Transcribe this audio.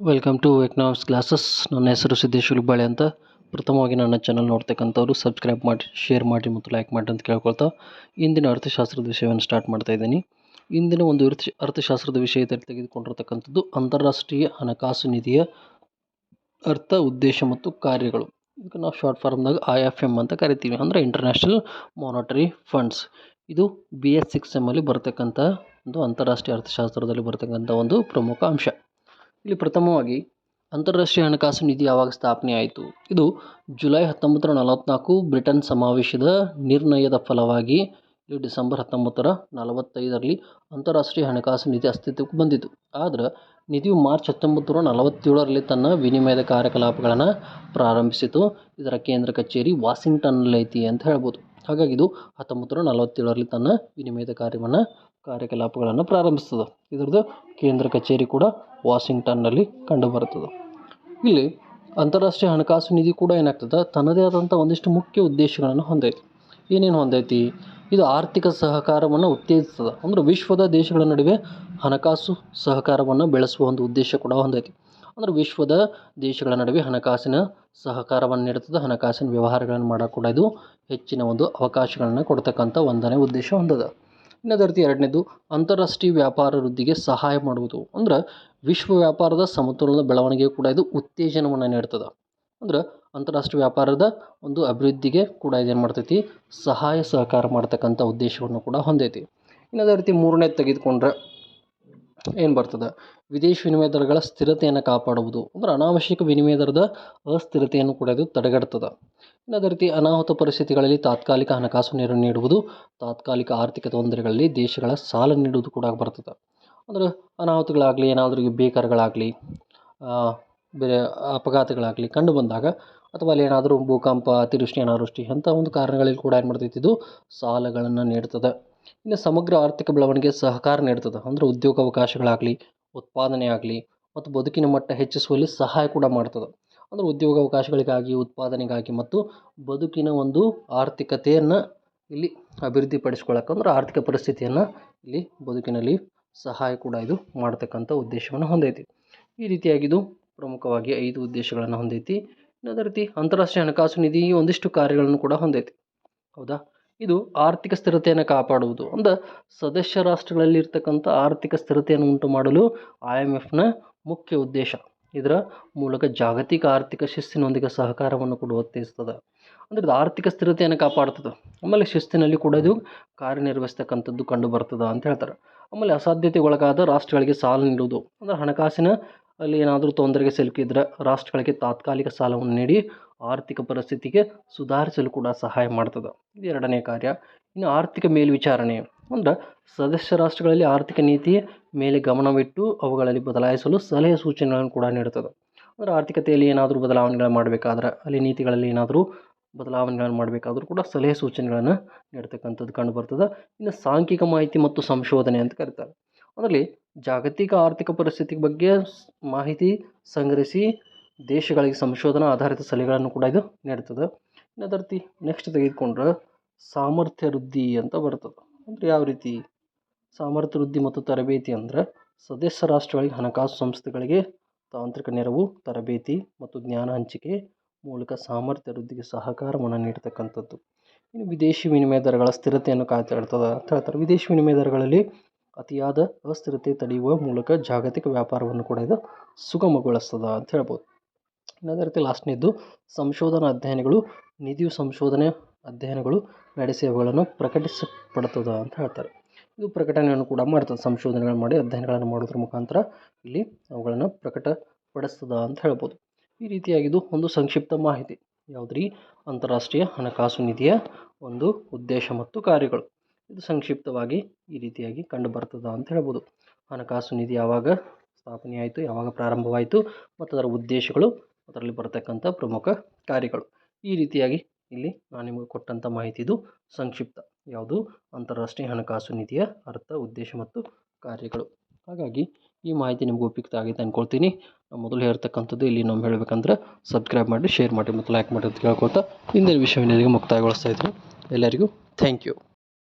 Welcome to economics classes ನನ್ನ ಹೆಸರು ಸಿದ್ದೇಶ್ ಹುಲಿಬಾಳೆ ಅಂತ. ಪ್ರಥಮವಾಗಿ ನನ್ನ ಚಾನಲ್ ನೋಡ್ತಕ್ಕಂಥವ್ರು ಸಬ್ಸ್ಕ್ರೈಬ್ ಮಾಡಿ ಶೇರ್ ಮಾಡಿ ಮತ್ತು ಲೈಕ್ ಮಾಡಿ ಅಂತ ಕೇಳ್ಕೊಳ್ತಾ ಇಂದಿನ ಅರ್ಥಶಾಸ್ತ್ರದ ವಿಷಯವನ್ನು ಸ್ಟಾರ್ಟ್ ಮಾಡ್ತಾ ಇದ್ದೀನಿ. ಇಂದಿನ ಒಂದು ಅರ್ಥ ಅರ್ಥಶಾಸ್ತ್ರದ ವಿಷಯದಲ್ಲಿ ತೆಗೆದುಕೊಂಡಿರ್ತಕ್ಕಂಥದ್ದು ಅಂತಾರಾಷ್ಟ್ರೀಯ ಹಣಕಾಸು ನಿಧಿಯ ಅರ್ಥ, ಉದ್ದೇಶ ಮತ್ತು ಕಾರ್ಯಗಳು. ಇದಕ್ಕೆ ನಾವು ಶಾರ್ಟ್ ಫಾರ್ಮ್ದಾಗ ಐ ಎಫ್ ಎಂ ಅಂತ ಕರಿತೀವಿ. ಅಂದರೆ ಇಂಟರ್ನ್ಯಾಷನಲ್ ಮಾನಿಟರಿ ಫಂಡ್ಸ್ ಇದು ಬಿ ಎಸ್ ಸಿಕ್ಸ್ ಎಮ್ಮಲ್ಲಿ ಬರ್ತಕ್ಕಂಥ ಒಂದು ಅಂತಾರಾಷ್ಟ್ರೀಯ ಅರ್ಥಶಾಸ್ತ್ರದಲ್ಲಿ ಬರ್ತಕ್ಕಂಥ ಒಂದು ಪ್ರಮುಖ ಅಂಶ. ಇಲ್ಲಿ ಪ್ರಥಮವಾಗಿ ಅಂತಾರಾಷ್ಟ್ರೀಯ ಹಣಕಾಸು ನಿಧಿ ಯಾವಾಗ ಸ್ಥಾಪನೆ ಆಯಿತು? ಇದು ಜುಲೈ ಹತ್ತೊಂಬತ್ತರ ನಲವತ್ತ್ನಾಲ್ಕು ಬ್ರಿಟನ್ ಸಮಾವೇಶದ ನಿರ್ಣಯದ ಫಲವಾಗಿ ಇದು ಡಿಸೆಂಬರ್ ಹತ್ತೊಂಬತ್ತರ ನಲವತ್ತೈದರಲ್ಲಿ ಅಂತಾರಾಷ್ಟ್ರೀಯ ಹಣಕಾಸು ನಿಧಿ ಅಸ್ತಿತ್ವಕ್ಕೆ ಬಂದಿತು. ಆದ್ರೆ ನಿಧಿಯು ಮಾರ್ಚ್ ಹತ್ತೊಂಬತ್ತು ನೂರ ನಲವತ್ತೇಳರಲ್ಲಿ ತನ್ನ ವಿನಿಮಯದ ಕಾರ್ಯಕಲಾಪಗಳನ್ನು ಪ್ರಾರಂಭಿಸಿತು. ಇದರ ಕೇಂದ್ರ ಕಚೇರಿ ವಾಷಿಂಗ್ಟನ್ನಲ್ಲಿ ಐತಿ ಅಂತ ಹೇಳ್ಬೋದು. ಹಾಗಾಗಿ ಇದು ಹತ್ತೊಂಬತ್ತು ನೂರ ನಲವತ್ತೇಳರಲ್ಲಿ ತನ್ನ ವಿನಿಮಯದ ಕಾರ್ಯವನ್ನು ಕಾರ್ಯಕಲಾಪಗಳನ್ನು ಪ್ರಾರಂಭಿಸ್ತದೆ ಇದರದ್ದು ಕೇಂದ್ರ ಕಚೇರಿ ಕೂಡ ವಾಷಿಂಗ್ಟನ್ನಲ್ಲಿ ಕಂಡುಬರುತ್ತದೆ. ಇಲ್ಲಿ ಅಂತಾರಾಷ್ಟ್ರೀಯ ಹಣಕಾಸು ನಿಧಿ ಕೂಡ ಏನಾಗ್ತದೆ? ತನ್ನದೇ ಆದಂಥ ಒಂದಿಷ್ಟು ಮುಖ್ಯ ಉದ್ದೇಶಗಳನ್ನು ಹೊಂದೈತಿ. ಏನೇನು ಹೊಂದೈತಿ? ಇದು ಆರ್ಥಿಕ ಸಹಕಾರವನ್ನು ಉತ್ತೇಜಿಸ್ತದೆ. ಅಂದ್ರೆ ವಿಶ್ವದ ದೇಶಗಳ ನಡುವೆ ಹಣಕಾಸು ಸಹಕಾರವನ್ನು ಬೆಳೆಸುವ ಒಂದು ಉದ್ದೇಶ ಕೂಡ ಹೊಂದೈತಿ. ಅಂದ್ರೆ ವಿಶ್ವದ ದೇಶಗಳ ನಡುವೆ ಹಣಕಾಸಿನ ಸಹಕಾರವನ್ನು ನೀಡುತ್ತದೆ. ಹಣಕಾಸಿನ ವ್ಯವಹಾರಗಳನ್ನು ಮಾಡೋಕೆ ಕೂಡ ಇದು ಹೆಚ್ಚಿನ ಒಂದು ಅವಕಾಶಗಳನ್ನು ಕೊಡ್ತಕ್ಕಂಥ ಒಂದನೇ ಉದ್ದೇಶ ಹೊಂದದ. ಇನ್ನು ಅದೇ ರೀತಿ ಎರಡನೇದು, ಅಂತಾರಾಷ್ಟ್ರೀಯ ವ್ಯಾಪಾರ ವೃದ್ಧಿಗೆ ಸಹಾಯ ಮಾಡುವುದು. ಅಂದ್ರೆ ವಿಶ್ವ ವ್ಯಾಪಾರದ ಸಮತೋಲನ ಬೆಳವಣಿಗೆ ಕೂಡ ಇದು ಉತ್ತೇಜನವನ್ನು ನೀಡ್ತದೆ. ಅಂದ್ರೆ ಅಂತಾರಾಷ್ಟ್ರೀಯ ವ್ಯಾಪಾರದ ಒಂದು ಅಭಿವೃದ್ಧಿಗೆ ಕೂಡ ಇದೇನು ಮಾಡ್ತೈತಿ? ಸಹಾಯ ಸಹಕಾರ ಮಾಡ್ತಕ್ಕಂಥ ಉದ್ದೇಶವನ್ನು ಕೂಡ ಹೊಂದೈತಿ. ಇನ್ನು ಅದೇ ರೀತಿ ಮೂರನೇದು ತೆಗೆದುಕೊಂಡ್ರೆ ಏನು ಬರ್ತದೆ? ವಿದೇಶಿ ವಿನಿಮಯ ದರಗಳ ಸ್ಥಿರತೆಯನ್ನು ಕಾಪಾಡುವುದು. ಅಂದ್ರೆ ಅನಾವಶ್ಯಕ ವಿನಿಮಯ ದರದ ಅಸ್ಥಿರತೆಯನ್ನು ಕೂಡ ಇದು ತಡೆಗಟ್ತದೆ. ಇನ್ನು ಅದೇ ರೀತಿ ಅನಾಹುತ ಪರಿಸ್ಥಿತಿಗಳಲ್ಲಿ ತಾತ್ಕಾಲಿಕ ಹಣಕಾಸು ನೆರವು ನೀಡುವುದು, ತಾತ್ಕಾಲಿಕ ಆರ್ಥಿಕ ತೊಂದರೆಗಳಲ್ಲಿ ದೇಶಗಳ ಸಾಲ ನೀಡುವುದು ಕೂಡ ಬರ್ತದೆ. ಅಂದ್ರೆ ಅನಾಹುತಗಳಾಗಲಿ, ಏನಾದರೂ ಬೇಕಾರಗಳಾಗಲಿ ಬೇರೆ ಅಪಘಾತಗಳಾಗಲಿ ಕಂಡು ಬಂದಾಗ ಅಥವಾ ಅಲ್ಲಿ ಏನಾದರೂ ಭೂಕಂಪ, ಅತಿವೃಷ್ಟಿ, ಅನಾವೃಷ್ಟಿ ಅಂಥ ಒಂದು ಕಾರಣಗಳಲ್ಲಿ ಕೂಡ ಏನು ಮಾಡ್ತೈತಿ ಇದು ಸಾಲಗಳನ್ನು ನೀಡ್ತದೆ. ಇನ್ನು ಸಮಗ್ರ ಆರ್ಥಿಕ ಬೆಳವಣಿಗೆ ಸಹಕಾರ ನೀಡ್ತದೆ. ಅಂದ್ರೆ ಉದ್ಯೋಗಾವಕಾಶಗಳಾಗಲಿ ಉತ್ಪಾದನೆ ಆಗಲಿ ಮತ್ತು ಬದುಕಿನ ಮಟ್ಟ ಹೆಚ್ಚಿಸುವಲ್ಲಿ ಸಹಾಯ ಕೂಡ ಮಾಡ್ತದೆ. ಅಂದ್ರೆ ಉದ್ಯೋಗಾವಕಾಶಗಳಿಗಾಗಿ ಉತ್ಪಾದನೆಗಾಗಿ ಮತ್ತು ಬದುಕಿನ ಒಂದು ಆರ್ಥಿಕತೆಯನ್ನು ಇಲ್ಲಿ ಅಭಿವೃದ್ಧಿಪಡಿಸ್ಕೊಳ್ಳೋಕೆ ಅಂದ್ರೆ ಆರ್ಥಿಕ ಪರಿಸ್ಥಿತಿಯನ್ನು ಇಲ್ಲಿ ಬದುಕಿನಲ್ಲಿ ಸಹಾಯ ಕೂಡ ಇದು ಮಾಡ್ತಕ್ಕಂಥ ಉದ್ದೇಶವನ್ನು ಹೊಂದೈತಿ. ಈ ರೀತಿಯಾಗಿದು ಪ್ರಮುಖವಾಗಿ ಐದು ಉದ್ದೇಶಗಳನ್ನು ಹೊಂದೈತಿ. ಅದೇ ರೀತಿ ಅಂತಾರಾಷ್ಟ್ರೀಯ ಹಣಕಾಸು ನಿಧಿ ಒಂದಿಷ್ಟು ಕಾರ್ಯಗಳನ್ನು ಕೂಡ ಹೊಂದೈತಿ. ಹೌದಾ? ಇದು ಆರ್ಥಿಕ ಸ್ಥಿರತೆಯನ್ನು ಕಾಪಾಡುವುದು. ಅಂದ್ರೆ ಸದಸ್ಯ ರಾಷ್ಟ್ರಗಳಲ್ಲಿ ಇರ್ತಕ್ಕಂಥ ಆರ್ಥಿಕ ಸ್ಥಿರತೆಯನ್ನು ಉಂಟು ಮಾಡಲು ಐ ಎಂ ಎಫ್ನ ಮುಖ್ಯ ಉದ್ದೇಶ. ಇದರ ಮೂಲಕ ಜಾಗತಿಕ ಆರ್ಥಿಕ ಶಿಸ್ತಿನೊಂದಿಗೆ ಸಹಕಾರವನ್ನು ಕೂಡ ಉತ್ತೇಜಿಸ್ತದೆ. ಅಂದ್ರೆ ಇದು ಆರ್ಥಿಕ ಸ್ಥಿರತೆಯನ್ನು ಕಾಪಾಡ್ತದೆ. ಆಮೇಲೆ ಶಿಸ್ತಿನಲ್ಲಿ ಕೂಡ ಇದು ಕಾರ್ಯನಿರ್ವಹಿಸ್ತಕ್ಕಂಥದ್ದು ಕಂಡು ಬರ್ತದೆ ಅಂತ ಹೇಳ್ತಾರೆ. ಆಮೇಲೆ ಅಸಾಧ್ಯತೆ ಒಳಗಾದ ರಾಷ್ಟ್ರಗಳಿಗೆ ಸಾಲ ನೀಡುವುದು. ಅಂದರೆ ಹಣಕಾಸಿನ ಅಲ್ಲಿ ಏನಾದರೂ ತೊಂದರೆಗೆ ಸಿಲುಕಿದ್ರೆ ರಾಷ್ಟ್ರಗಳಿಗೆ ತಾತ್ಕಾಲಿಕ ಸಾಲವನ್ನು ನೀಡಿ ಆರ್ಥಿಕ ಪರಿಸ್ಥಿತಿಗೆ ಸುಧಾರಿಸಲು ಕೂಡ ಸಹಾಯ ಮಾಡ್ತದೆ. ಇದು ಎರಡನೇ ಕಾರ್ಯ, ಇನ್ನು ಆರ್ಥಿಕ ಮೇಲ್ವಿಚಾರಣೆ. ಅಂದ್ರೆ ಸದಸ್ಯ ರಾಷ್ಟ್ರಗಳಲ್ಲಿ ಆರ್ಥಿಕ ನೀತಿ ಮೇಲೆ ಗಮನವಿಟ್ಟು ಅವುಗಳಲ್ಲಿ ಬದಲಾಯಿಸಲು ಸಲಹೆ ಸೂಚನೆಗಳನ್ನು ಕೂಡ ನೀಡುತ್ತದೆ ಅಂದರೆ ಆರ್ಥಿಕತೆಯಲ್ಲಿ ಏನಾದರೂ ಬದಲಾವಣೆಗಳನ್ನು ಮಾಡಬೇಕಾದ್ರೆ, ಅಲ್ಲಿ ನೀತಿಗಳಲ್ಲಿ ಏನಾದರೂ ಬದಲಾವಣೆಗಳನ್ನು ಮಾಡಬೇಕಾದ್ರೂ ಕೂಡ ಸಲಹೆ ಸೂಚನೆಗಳನ್ನು ನೀಡ್ತಕ್ಕಂಥದ್ದು ಕಂಡು ಬರ್ತದೆ ಇನ್ನು ಸಾಂಖ್ಯಿಕ ಮಾಹಿತಿ ಮತ್ತು ಸಂಶೋಧನೆ ಅಂತ ಕರೀತಾರೆ. ಅದರಲ್ಲಿ ಜಾಗತಿಕ ಆರ್ಥಿಕ ಪರಿಸ್ಥಿತಿ ಬಗ್ಗೆ ಮಾಹಿತಿ ಸಂಗ್ರಹಿಸಿ ದೇಶಗಳಿಗೆ ಸಂಶೋಧನಾ ಆಧಾರಿತ ಸಲಹೆಗಳನ್ನು ಕೂಡ ಇದು ನೀಡ್ತದೆ. ಇನ್ನು ನೆಕ್ಸ್ಟ್ ತೆಗೆದುಕೊಂಡ್ರೆ ಸಾಮರ್ಥ್ಯ ವೃದ್ಧಿ ಅಂತ ಬರ್ತದೆ. ಅಂದರೆ ಯಾವ ರೀತಿ? ಸಾಮರ್ಥ್ಯ ವೃದ್ಧಿ ಮತ್ತು ತರಬೇತಿ ಅಂದರೆ ಸದಸ್ಯ ರಾಷ್ಟ್ರಗಳಿಗೆ ಹಣಕಾಸು ಸಂಸ್ಥೆಗಳಿಗೆ ತಾಂತ್ರಿಕ ನೆರವು, ತರಬೇತಿ ಮತ್ತು ಜ್ಞಾನ ಹಂಚಿಕೆ ಮೂಲಕ ಸಾಮರ್ಥ್ಯ ವೃದ್ಧಿಗೆ ಸಹಕಾರವನ್ನು ನೀಡ್ತಕ್ಕಂಥದ್ದು. ಇನ್ನು ವಿದೇಶಿ ವಿನಿಮಯ ದರಗಳ ಸ್ಥಿರತೆಯನ್ನು ಕಾಯ್ತಾಡ್ತದೆ ಅಂತ ಹೇಳ್ತಾರೆ. ವಿದೇಶಿ ವಿನಿಮಯ ದರಗಳಲ್ಲಿ ಅತಿಯಾದ ಅಸ್ಥಿರತೆ ತಡೆಯುವ ಮೂಲಕ ಜಾಗತಿಕ ವ್ಯಾಪಾರವನ್ನು ಕೂಡ ಇದು ಸುಗಮಗೊಳಿಸ್ತದ ಅಂತ ಹೇಳ್ಬೋದು. ಇನ್ನು ಅದೇ ರೀತಿ ಲಾಸ್ಟ್ನಿದ್ದು ಸಂಶೋಧನಾ ಅಧ್ಯಯನಗಳು, ನಿಧಿಯು ಸಂಶೋಧನೆ ಅಧ್ಯಯನಗಳು ನಡೆಸಿ ಅವುಗಳನ್ನು ಪ್ರಕಟಿಸಪಡ್ತದೆ ಅಂತ ಹೇಳ್ತಾರೆ. ಇದು ಪ್ರಕಟಣೆಯನ್ನು ಕೂಡ ಮಾಡ್ತದೆ, ಸಂಶೋಧನೆಗಳನ್ನು ಮಾಡಿ ಅಧ್ಯಯನಗಳನ್ನು ಮಾಡೋದ್ರ ಮುಖಾಂತರ ಇಲ್ಲಿ ಅವುಗಳನ್ನು ಪ್ರಕಟಪಡಿಸ್ತದೆ ಅಂತ ಹೇಳ್ಬೋದು. ಈ ರೀತಿಯಾಗಿದ್ದು ಒಂದು ಸಂಕ್ಷಿಪ್ತ ಮಾಹಿತಿ. ಯಾವುದ್ರಿ? ಅಂತಾರಾಷ್ಟ್ರೀಯ ಹಣಕಾಸು ನಿಧಿಯ ಒಂದು ಉದ್ದೇಶ ಮತ್ತು ಕಾರ್ಯಗಳು. ಇದು ಸಂಕ್ಷಿಪ್ತವಾಗಿ ಈ ರೀತಿಯಾಗಿ ಕಂಡು ಬರ್ತದೆ ಅಂತ ಹೇಳ್ಬೋದು. ಹಣಕಾಸು ನಿಧಿ ಯಾವಾಗ ಸ್ಥಾಪನೆ ಆಯಿತು ಯಾವಾಗ ಪ್ರಾರಂಭವಾಯಿತು ಮತ್ತು ಅದರ ಉದ್ದೇಶಗಳು ಅದರಲ್ಲಿ ಬರತಕ್ಕಂಥ ಪ್ರಮುಖ ಕಾರ್ಯಗಳು. ಈ ರೀತಿಯಾಗಿ ಇಲ್ಲಿ ನಾನು ನಿಮಗೆ ಕೊಟ್ಟಂಥ ಮಾಹಿತಿ ಇದು ಸಂಕ್ಷಿಪ್ತ. ಯಾವುದು? ಅಂತಾರಾಷ್ಟ್ರೀಯ ಹಣಕಾಸು ನಿಧಿಯ ಅರ್ಥ, ಉದ್ದೇಶ ಮತ್ತು ಕಾರ್ಯಗಳು. ಹಾಗಾಗಿ ಈ ಮಾಹಿತಿ ನಿಮ್ಗೆ ಉಪಯುಕ್ತ ಆಗಿದೆ ಅಂದ್ಕೊಳ್ತೀನಿ ಮೊದಲು ಹೇಳ್ತಕ್ಕಂಥದ್ದು ಇಲ್ಲಿ ನಾವು ಹೇಳಬೇಕಂದ್ರೆ ಸಬ್ಸ್ಕ್ರೈಬ್ ಮಾಡಿ, ಶೇರ್ ಮಾಡಿ ಮತ್ತು ಲೈಕ್ ಮಾಡಿ ಅಂತ ಕೇಳ್ಕೊಳ್ತಾ ಇಂದಿನ ವಿಷಯವನ್ನು ಇಲ್ಲಿಗೆ ಮುಕ್ತಾಯಗೊಳಿಸ್ತಾ ಇದ್ದೀನಿ. ಎಲ್ಲರಿಗೂ ಥ್ಯಾಂಕ್ ಯು.